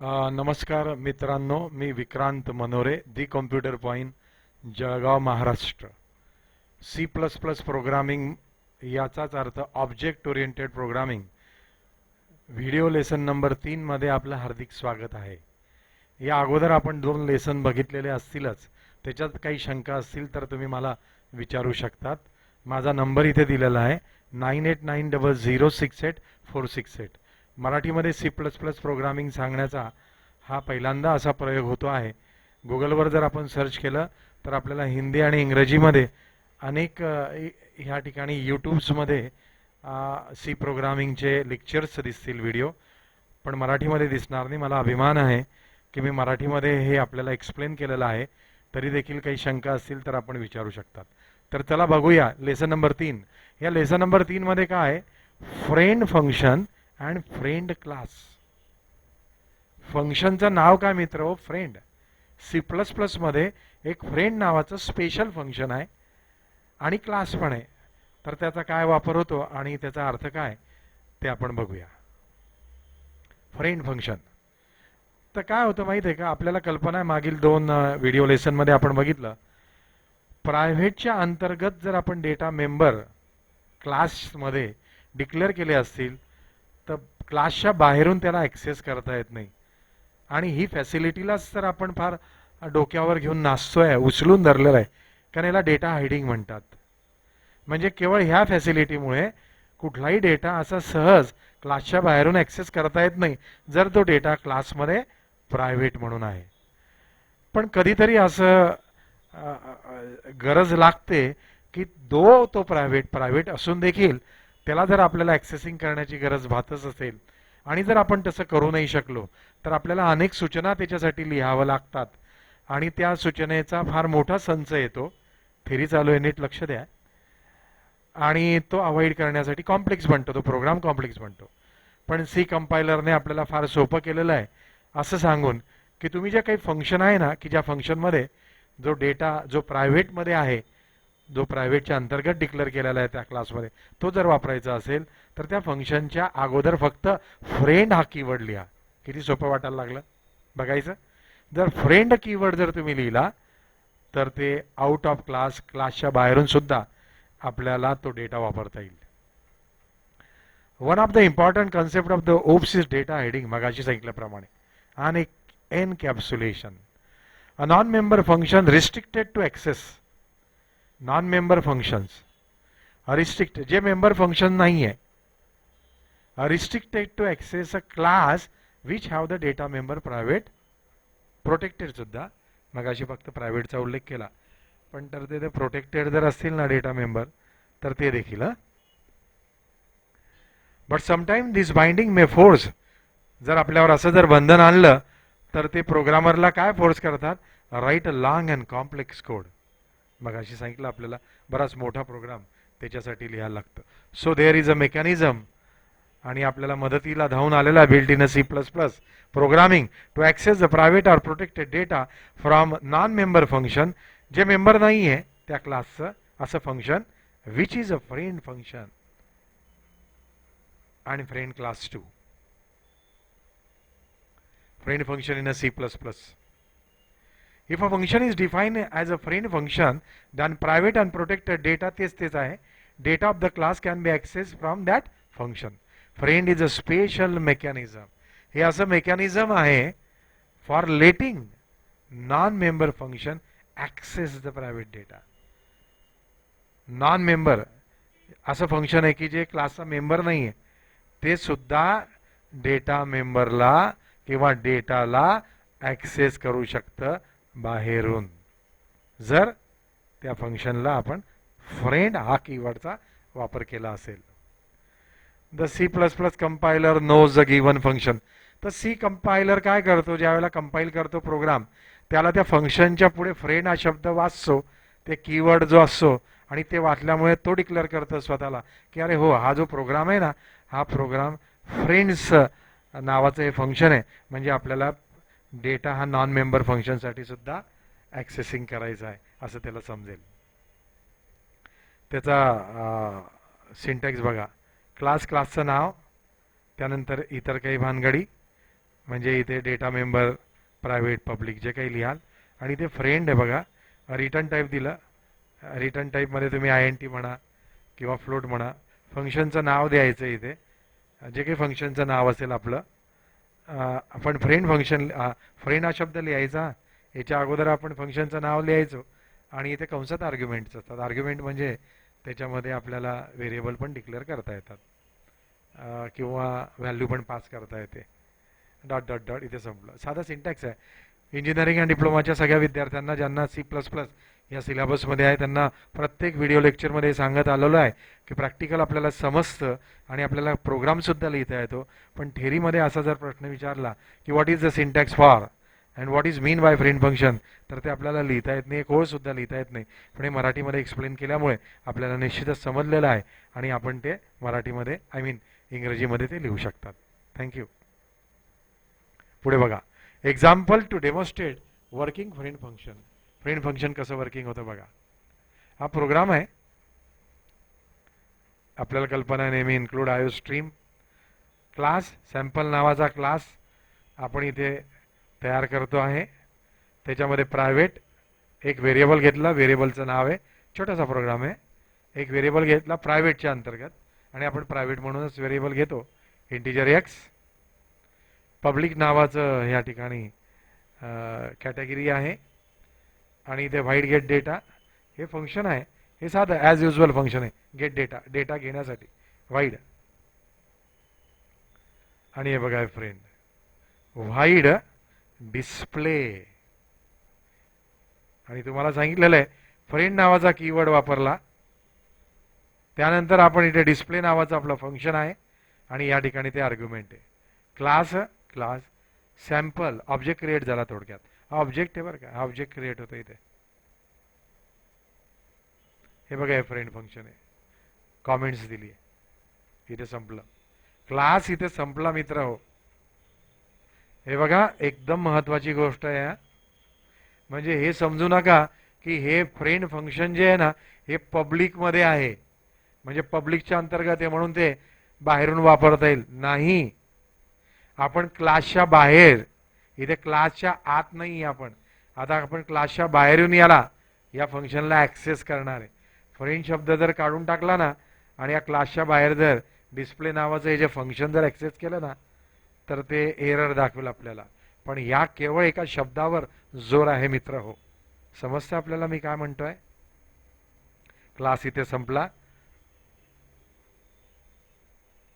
नमस्कार मित्रांनो मी Vikrant Manore the computer point Jalgaon Maharashtra. C plus plus programming याचाच अर्थ object oriented programming. Video lesson number तीनमध्ये आपलं हार्दिक स्वागत आहे. या अगोदर आपण दोन लेसन बघितलेले असतीलच. त्याच्यात काही शंका असतील तर तुम्ही मला विचारू शकतात. माझा नंबर इथे दिलेला आहे nine eight nine double zero six eight four six eight. मराठीमध्ये सी प्लस प्लस प्रोग्रामिंग सांगण्याचा हा पहिल्यांदा असा प्रयोग होतो आहे. गुगलवर जर आपण सर्च केलं तर आपल्याला हिंदी आणि इंग्रजीमध्ये अनेक ह्या ठिकाणी यूट्यूब्समध्ये सी प्रोग्रामिंगचे लेक्चर्स दिसतील व्हिडिओ पण मराठीमध्ये दिसणार नाही. मला अभिमान आहे की मी मराठीमध्ये हे आपल्याला एक्सप्लेन केलेलं आहे. तरी देखील काही शंका असतील तर आपण विचारू शकतात. तर चला बघूया. लेसन नंबर तीन. या लेसन नंबर तीनमध्ये काय आहे? Friend function and friend class. फंक्शनचं नाव काय मित्र हो? फ्रेंड. सी प्लस प्लसमध्ये एक फ्रेंड नावाचं स्पेशल फंक्शन आहे आणि क्लास पण आहे. तर त्याचा काय वापर होतो आणि त्याचा अर्थ काय ते आपण बघूया. फ्रेंड फंक्शन तर काय होतं माहिती आहे का? आपल्याला कल्पना आहे मागील दोन व्हिडिओ लेसनमध्ये आपण बघितलं. प्रायव्हेटच्या अंतर्गत जर आपण डेटा मेंबर क्लासमध्ये डिक्लेअर केले असतील तर क्लासच्या बाहेरून त्याला ॲक्सेस करता येत नाही. आणि ही फॅसिलिटीलाच तर आपण फार डोक्यावर घेऊन नाचतोय उचलून धरलेलं आहे. कारण याला डेटा हायडिंग म्हणतात. म्हणजे केवळ ह्या फॅसिलिटीमुळे कुठलाही डेटा असा सहज क्लासच्या बाहेरून ॲक्सेस करता येत नाही जर तो डेटा क्लासमध्ये प्रायव्हेट म्हणून आहे. पण कधीतरी असं गरज लागते की दो तो प्रायव्हेट प्रायव्हेट असून देखील त्याला जर आपल्याला ॲक्सेसिंग करण्याची गरज भातच असेल आणि जर आपण तसं करू नाही शकलो तर आपल्याला अनेक सूचना त्याच्यासाठी लिहावं लागतात. आणि त्या सूचनेचा फार मोठा संच येतो. थेरी चालू आहे नीट लक्ष द्या. आणि तो अवॉइड करण्यासाठी कॉम्प्लेक्स बनतो तो प्रोग्राम कॉम्प्लेक्स बनतो. पण सी कंपायलरने आपल्याला फार सोपं केलेलं आहे. असं सांगून की तुम्ही ज्या काही फंक्शन आहे ना की ज्या फंक्शनमध्ये जो डेटा जो प्रायव्हेटमध्ये आहे जो प्रायव्हेटच्या अंतर्गत डिक्लेअर केलेला आहे त्या क्लासमध्ये तो जर वापरायचा असेल तर त्या फंक्शनच्या अगोदर फक्त फ्रेंड हा कीवर्ड लिहा. किती सोपं वाटायला लागलं? बघायचं? जर फ्रेंड कीवर्ड जर तुम्ही लिहिला तर ते आउट ऑफ क्लास क्लासच्या बाहेरून सुद्धा आपल्याला तो डेटा वापरता येईल. One of the important concept of the OOPS is data hiding मगाशी सांगितल्याप्रमाणे. आणि encapsulation a non member function restricted to access non member functions restrict जे मेंबर फंक्शन नाही आहे restricted to access a class which have the data member private protected सुद्धा. मगाशी फक्त प्रायव्हेटचा उल्लेख केला. पण तर ते प्रोटेक्टेड जर असतील ना डेटा मेंबर तर ते देखील but sometime this binding may force जर आपल्यावर असं जर बंधन आणलं तर ते प्रोग्रामरला काय फोर्स करतात? Write a long and complex code मग अशी सांगितलं आपल्याला बराच मोठा प्रोग्राम त्याच्यासाठी लिहायला लागतं. So there is a mechanism आणि आपल्याला मदतीला धावून आलेला built in a C plus plus programming to access the private or protected data from non member function जे मेंबर नाही आहे त्या क्लासचं असं function which is a friend function आणि friend class to friend function in a C plus plus If a function is defined as a friend function, then private and protected data तेच तेच आहे data of the class can be accessed from that function. Friend is a special mechanism. हे असं mechanism आहे for letting non member function access the private data non member असं function आहे की जे क्लासचा मेंबर नाही आहे ते सुद्धा डेटा मेंबरला किंवा डेटाला ॲक्सेस करू शकतं बाहेरून. जर त्या फंक्शनला आपण फ्रेंड हा कीवर्डचा वापर केला असेल. The C plus plus compiler knows the given function तर सी कंपायलर काय करतो? ज्या वेळेला कंपाईल करतो प्रोग्राम त्याला त्या फंक्शनच्या पुढे फ्रेंड हा शब्द वाचतो. ते कीवर्ड जो असतो आणि ते वाचल्यामुळे तो डिक्लेअर करतो स्वतःला की अरे हो हा जो प्रोग्राम आहे ना हा प्रोग्राम फ्रेंड्स नावाचं हे फंक्शन आहे. म्हणजे आपल्याला डेटा हा नॉन मेंबर फंक्शनसाठी सुद्धा ॲक्सेसिंग करायचा आहे असं त्याला समजेल. त्याचा सिंटॅक्स बघा. क्लास क्लासचं नाव त्यानंतर इतर काही भानगडी म्हणजे इथे डेटा मेंबर प्रायव्हेट पब्लिक जे काही लिहाल. आणि इथे फ्रेंड आहे बघा. रिटर्न टाईप दिलं. रिटर्न टाईपमध्ये तुम्ही आय एन टी म्हणा किंवा फ्लोट म्हणा. फंक्शनचं नाव द्यायचं इथे. जे काही फंक्शनचं नाव असेल आपलं. आपण फ्रेंड फंक्शन फ्रेंड हा शब्द लिहायचा. याच्या अगोदर आपण फंक्शनचं नाव लिहायचो. आणि इथे कंसात आर्ग्युमेंट्स असतात. आर्ग्युमेंट म्हणजे त्याच्यामध्ये आपल्याला व्हेरिएबल पण डिक्लेअर करता येतात. किंवा व्हॅल्यू पण पास करता येते. डॉट डॉट डॉट इथे संपलं. साधा सिंटॅक्स आहे. इंजिनिअरिंग अँड डिप्लोमाच्या सगळ्या विद्यार्थ्यांना ज्यांना सी प्लस प्लस या सिलेबसमध्ये आहे. त्यांना प्रत्येक व्हिडिओ लेक्चरमध्ये सांगत आलेलो आहे की प्रॅक्टिकल आपल्याला समजतं आणि आपल्याला प्रोग्रामसुद्धा लिहिता येतो. पण थेरीमध्ये असा जर प्रश्न विचारला की what is the syntax for and what is mean by friend function तर ते आपल्याला लिहिता येत नाही कोळसुद्धा लिहिता येत नाही. पण हे मराठीमध्ये एक्सप्लेन केल्यामुळे आपल्याला निश्चितच समजलेलं आहे आणि आपण ते मराठीमध्ये आय मीन इंग्रजीमध्ये ते लिहू शकतात. थँक्यू पुढे बघा. Example to demonstrate working friend function main function कसं वर्किंग होतं बघा. हा प्रोग्राम आहे. आपल्याला कल्पना नेहमी include IO stream class sample नावाचा क्लास आपण इथे तयार करतो आहे. त्याच्यामध्ये प्रायव्हेट एक व्हेरिएबल घेतला. व्हेरिएबलचं नाव आहे. छोटासा प्रोग्राम आहे. एक व्हेरिएबल घेतला प्रायव्हेटच्या अंतर्गत. आणि आपण प्रायव्हेट म्हणूनच व्हेरिएबल घेतो. इंटिजर एक्स पब्लिक नावाचं ह्या ठिकाणी कॅटेगरी आहे. आणि इथे व्हाईट गेट डेटा हे फंक्शन आहे. हे साधं ॲज युजल फंक्शन आहे. गेट डेटा डेटा घेण्यासाठी. वाईड आणि हे बघा फ्रेंड व्हाईड डिस्प्ले आणि तुम्हाला सांगितलेलं आहे फ्रेंड नावाचा कीवर्ड वापरला. त्यानंतर आपण इथे डिस्प्ले नावाचं आपलं फंक्शन आहे. आणि या ठिकाणी ते आर्ग्युमेंट आहे. Class class sample object create झाला थोडक्यात. ऑब्जेक्ट आहे बरं का. हा ऑब्जेक्ट क्रिएट होतं इथे. हे बघा हे फ्रेंड फंक्शन आहे. कॉमेंट्स दिली आहे. इथे संपलं. क्लास इथे संपला मित्र हो. हे बघा एकदम महत्वाची गोष्ट आहे म्हणजे हे समजू नका की हे फ्रेंड फंक्शन जे आहे ना हे पब्लिकमध्ये आहे. म्हणजे पब्लिकच्या अंतर्गत आहे म्हणून ते बाहेरून वापरता येईल. नाही. आपण क्लासच्या बाहेर इथे क्लासच्या आत नाही आपण. आता आपण क्लासच्या बाहेरून याला या फंक्शनला ॲक्सेस करणार आहे. फ्रेंड शब्द जर काढून टाकला ना आणि या क्लासच्या बाहेर जर डिस्प्ले नावाचं हे जे फंक्शन जर ॲक्सेस केलं ना तर ते एरर दाखवेल आपल्याला. पण या केवळ एका शब्दावर जोर आहे मित्र हो. समजतं आपल्याला मी काय म्हणतोय? क्लास इथे संपला.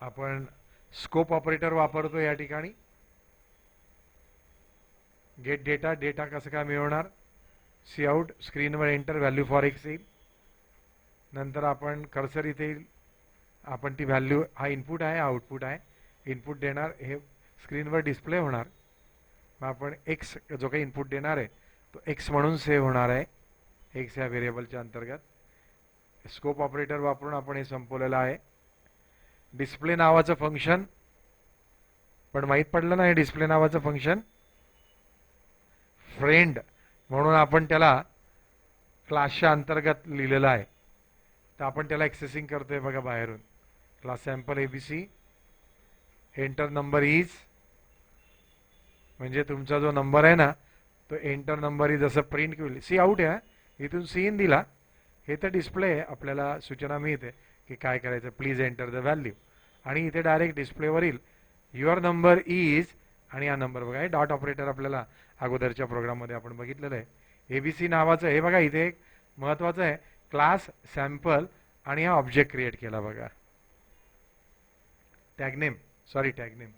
आपण स्कोप ऑपरेटर वापरतो या ठिकाणी. गेट डेटा डेटा कसं काय मिळवणार? सी आउट स्क्रीनवर एंटर व्हॅल्यू फॉर एक्स येईल. नंतर आपण कर्सर इथे येईल. आपण ती व्हॅल्यू हा इनपुट आहे आउटपुट आहे. इनपुट देणार हे स्क्रीनवर डिस्प्ले होणार. मग आपण एक्स जो काही इनपुट देणार आहे तो एक्स म्हणून सेव्ह होणार आहे. एक्स या व्हेरिएबलच्या अंतर्गत. स्कोप ऑपरेटर वापरून आपण हे संपवलेलं आहे. डिस्प्ले नावाचं फंक्शन पण माहीत पडलं ना हे डिस्प्ले नावाचं फंक्शन फ्रेंड म्हणून आपण त्याला क्लासच्या अंतर्गत लिहिलेलं आहे. तर आपण त्याला एक्सेसिंग करतोय बघा बाहेरून. Class sample A B C enter number is म्हणजे तुमचा जो नंबर आहे ना तो एंटर नंबर इज असं प्रिंट केली सी आउट आहे इथून सी इन दिला. हे तर डिस्प्ले आहे. आपल्याला सूचना मिळते की काय करायचं. प्लीज एंटर द व्हॅल्यू आणि इथे डायरेक्ट डिस्प्लेवर येईल युअर नंबर इज आणि हा नंबर बघा. हे डॉट ऑपरेटर आपल्याला अगोदरच्या प्रोग्राममध्ये आपण बघितलेलं आहे. ए बी सी नावाचं हे बघा इथे एक महत्त्वाचं आहे. क्लास सॅम्पल आणि हा ऑब्जेक्ट क्रिएट केला बघा. टॅगनेम सॉरी टॅगनेम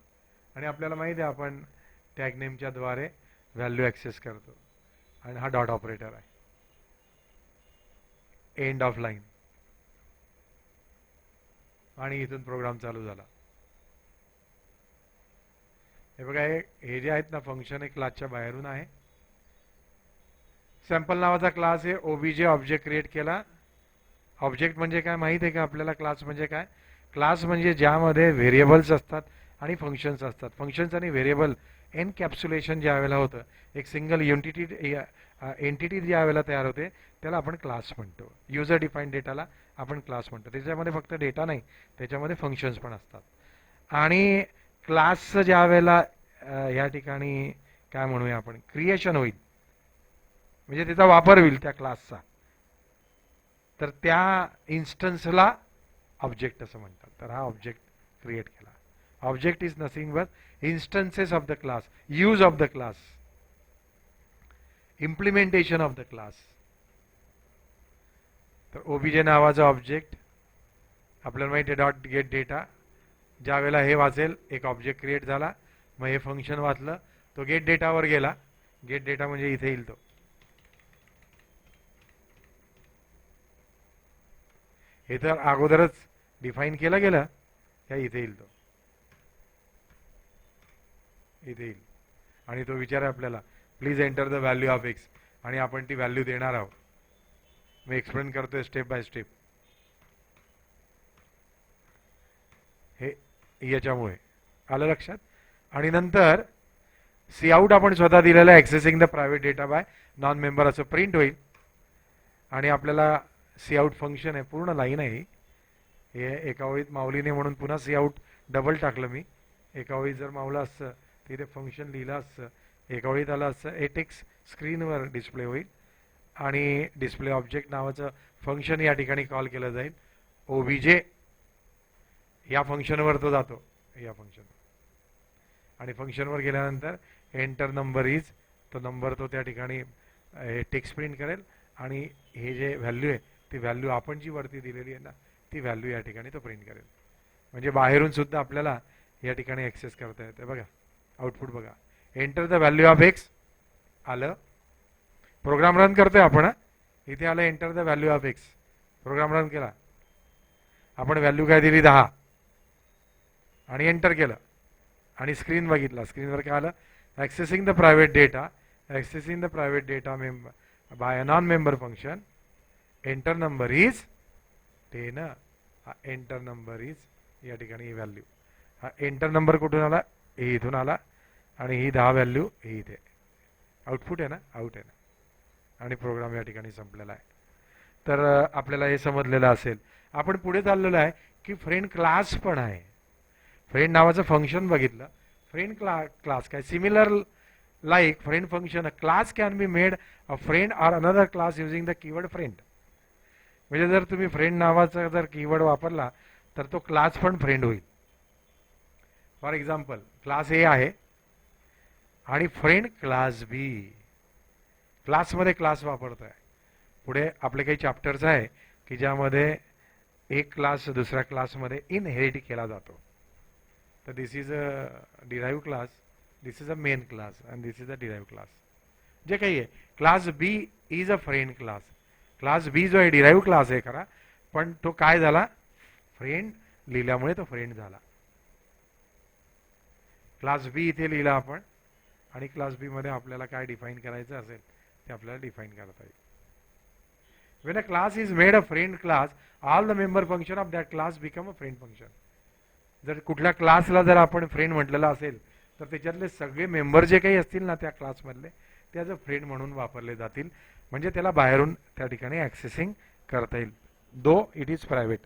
आणि आपल्याला माहिती आहे आपण टॅगनेमच्या द्वारे व्हॅल्यू ॲक्सेस करतो. आणि हा डॉट ऑपरेटर आहे. एंड ऑफ लाईन आणि इथून प्रोग्राम चालू झाला. हे बघा हे जे आहेत ना फंक्शन हे क्लासच्या बाहेरून आहे. सॅम्पल नावाचा क्लास आहे ओबीजे ऑब्जेक्ट क्रिएट केला. ऑब्जेक्ट म्हणजे काय माहीत आहे का आपल्याला? क्लास म्हणजे काय? क्लास म्हणजे ज्यामध्ये व्हेरिएबल्स असतात आणि फंक्शन्स असतात. फंक्शन्स आणि व्हेरिएबल एनकॅप्सुलेशन ज्या वेळेला होतं एक सिंगल युनिटी एंटिटी ज्या वेळेला तयार होते त्याला आपण क्लास म्हणतो. युजर डिफाईन डेटाला आपण क्लास म्हणतो. त्याच्यामध्ये फक्त डेटा नाही त्याच्यामध्ये फंक्शन्स पण असतात. आणि क्लासचं ज्या वेळेला ह्या ठिकाणी काय म्हणूया आपण क्रिएशन होईल. म्हणजे त्याचा वापर होईल त्या क्लासचा. तर त्या इन्स्टन्सला ऑब्जेक्ट असं म्हणतात. तर हा ऑब्जेक्ट क्रिएट केला. Object is nothing but instances of the class use of the class implementation of the class तर ओबीजे नावाचा ऑब्जेक्ट आपल्याला माहिती आहे डॉट गेट डेटा ज्या वेळेला हे वाचेल एक ऑब्जेक्ट क्रिएट झाला मग हे फंक्शन वाचलं तो गेट डेटावर गेला. गेट डेटा म्हणजे इथे येईल तो. हे तर अगोदरच डिफाईन केलं गेलं त्या इथे येईल तो. इथे येईल. आणि तो विचार आपल्याला please enter the value of X आणि आपण ती व्हॅल्यू देणार आहोत. मी एक्सप्लेन करतोय स्टेप बाय स्टेप हे याच्यामुळे. आलं लक्षात? आणि नंतर सी आऊट आपण स्वतः दिलेलं accessing the private data by non member असं प्रिंट होईल. आणि आपल्याला सी आऊट फंक्शन आहे पूर्ण लाईन आहे हे. एका ओळीत माऊलीने म्हणून पुन्हा सी आऊट डबल टाकलं मी. एका ओळीत जर मावलं असतं तिथे फंक्शन लिहिलं असतं एका ओळीत आलं असतं हे स्क्रीनवर डिस्प्ले होईल. आणि डिस्प्ले ऑब्जेक्ट नावाचं फंक्शन या ठिकाणी कॉल केलं जाईल. ओबीजे या फंक्शनवर तो जातो. या फंक्शन आणि फंक्शनवर गेल्यानंतर एंटर नंबर इज तो नंबर तो त्या ठिकाणी टेक्स्ट प्रिंट करेल आणि हे जे व्हॅल्यू आहे ती व्हॅल्यू आपण जी वरती दिलेली आहे ना ती व्हॅल्यू या ठिकाणी तो प्रिंट करेल. म्हणजे बाहेरून सुद्धा आपल्याला या ठिकाणी ॲक्सेस करता येते. बघा आउटपुट बघा. Enter the value of X आलं. प्रोग्राम रन करतोय आपण इथे आलं enter the value of X program run केला. आपण व्हॅल्यू काय दिली? दहा. आणि एंटर केलं. आणि स्क्रीन बघितला. स्क्रीनवर काय आलं? Accessing the private data accessing the private data member by a non member function enter number is ten हा एंटर नंबर इज या ठिकाणी ही व्हॅल्यू हा एंटर नंबर कुठून आला? हे इथून आला. आणि ही दहा व्हॅल्यू ही इथे. आउटपुट आहे ना? आउट आहे ना? आणि प्रोग्राम या ठिकाणी संपलेला आहे. तर आपल्याला हे समजलेलं असेल. आपण पुढे चाललेलो आहे की फ्रेंड क्लास पण आहे. फ्रेंड नावाचं फंक्शन बघितलं. फ्रेंड क्ला क्लास काय? Similar like friend function a class can be made a friend or another class using the keyword friend म्हणजे जर तुम्ही फ्रेंड नावाचा जर कीवर्ड वापरला तर तो क्लास पण फ्रेंड होईल. फॉर एक्झाम्पल क्लास ए आहे. आणि फ्रेंड क्लास बी क्लासमध्ये क्लास वापरतो आहे पुढे आपले काही चॅप्टर्स आहे की ज्यामध्ये एक क्लास दुसऱ्या क्लासमध्ये इनहेरिट केला जातो. तर this is a derive class this is a main class and this is a derive class जे काही आहे class B is a friend class class B जो आहे डिराईव्ह क्लास आहे खरा पण तो काय झाला? फ्रेंड लिहिल्यामुळे तो फ्रेंड झाला. क्लास बी इथे लिहिला आपण आणि क्लास बी मध्ये आपल्याला काय डिफाईन करायचं असेल ते आपल्याला डिफाईन करता येईल. When a class is made a friend class all the member function of that class become a friend function जर कुठल्या क्लासला जर आपण फ्रेंड म्हटलेला असेल तर त्याच्यातले सगळे मेंबर जे काही असतील ना त्या क्लासमधले त्या ॲज फ्रेंड म्हणून वापरले जातील. म्हणजे त्याला बाहेरून त्या ठिकाणी ॲक्सेसिंग करता येईल. Though it is private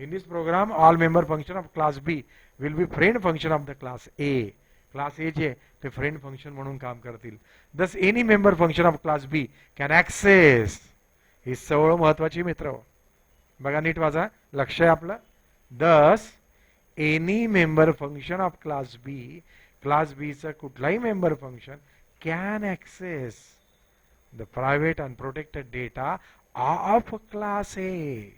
in this program all member function of class B will be friend function of the class A class A जे ते फ्रेंड फंक्शन म्हणून काम करतील. Thus any member function of class B can access ही सवळ महत्वाची मित्र हो. बघा नीट वाजा लक्ष आहे आपलं. Thus any member function of class B class बीचं कुठलाही member function can access the private and data of class A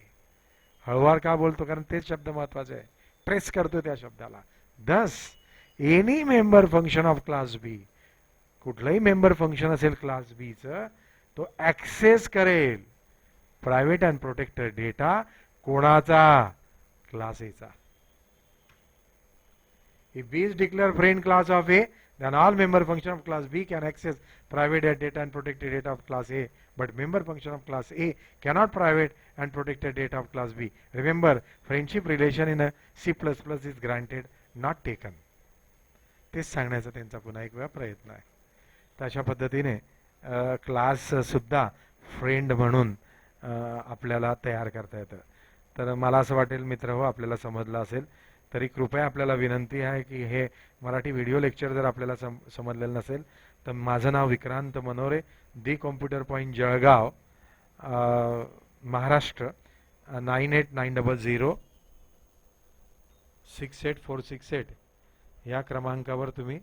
हळवार का बोलतो? कारण तेच शब्द महत्त्वाचे आहे. ट्रेस करतो त्या शब्दाला. Thus any member function of class B कुठलंही मेंबर फंक्शन असेल क्लास बीचं तो ॲक्सेस करेल. प्रायव्हेट अँड प्रोटेक्टेड डेटा कोणाचा क्लास एचा If B is declare friend class of A, then all member function of class B can access private data and protected data of class A. But member function of class A cannot private and protected data of class B. Remember, friendship relation in a C++ is granted, not taken. तेच सांगण्याचा त्यांचा पुन्हा एक वेळा प्रयत्न आहे तर अशा पद्धतीने क्लाससुद्धा फ्रेंड म्हणून आपल्याला तयार करता येतं तर मला असं वाटेल मित्र हो आपल्याला समजलं असेल तरी कृपया आपल्याला विनंती आहे की हे मराठी व्हिडिओ लेक्चर जर आपल्याला सम समजलेलं नसेल तर माझं नाव Vikrant Manore the computer point Jalgaon Maharashtra nine eight nine double zero six eight four six eight. या क्रमांकावर तुम्ही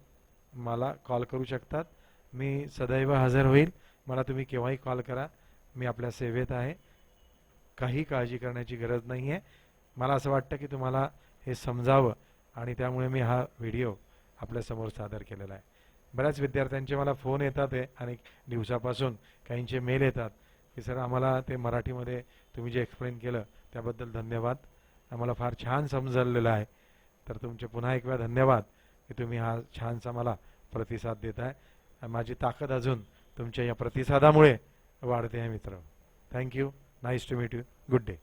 मला कॉल करू शकतात. मी सदैव हजर होईल. मला तुम्ही केव्हाही कॉल करा. मी आपल्या सेवेत आहे. काही काळजी करण्याची गरज नाही आहे मला असं वाटतं की तुम्हाला हे समजावं आणि त्यामुळे मी हा व्हिडिओ आपल्यासमोर सादर केलेला आहे. बऱ्याच विद्यार्थ्यांचे मला फोन येतात आहे अनेक दिवसापासून काहींचे मेल येतात की सर आम्हाला ते मराठीमध्ये तुम्ही जे एक्सप्लेन केलं त्याबद्दल धन्यवाद. आम्हाला फार छान समजलेलं आहे. तर तुमचे पुन्हा एक वेळा धन्यवाद की तुम्ही हा छानसा मला प्रतिसाद देत आहे माझी ताकद अजून तुमच्या या प्रतिसादामुळे वाढते आहे मित्र. Thank you nice to meet you good day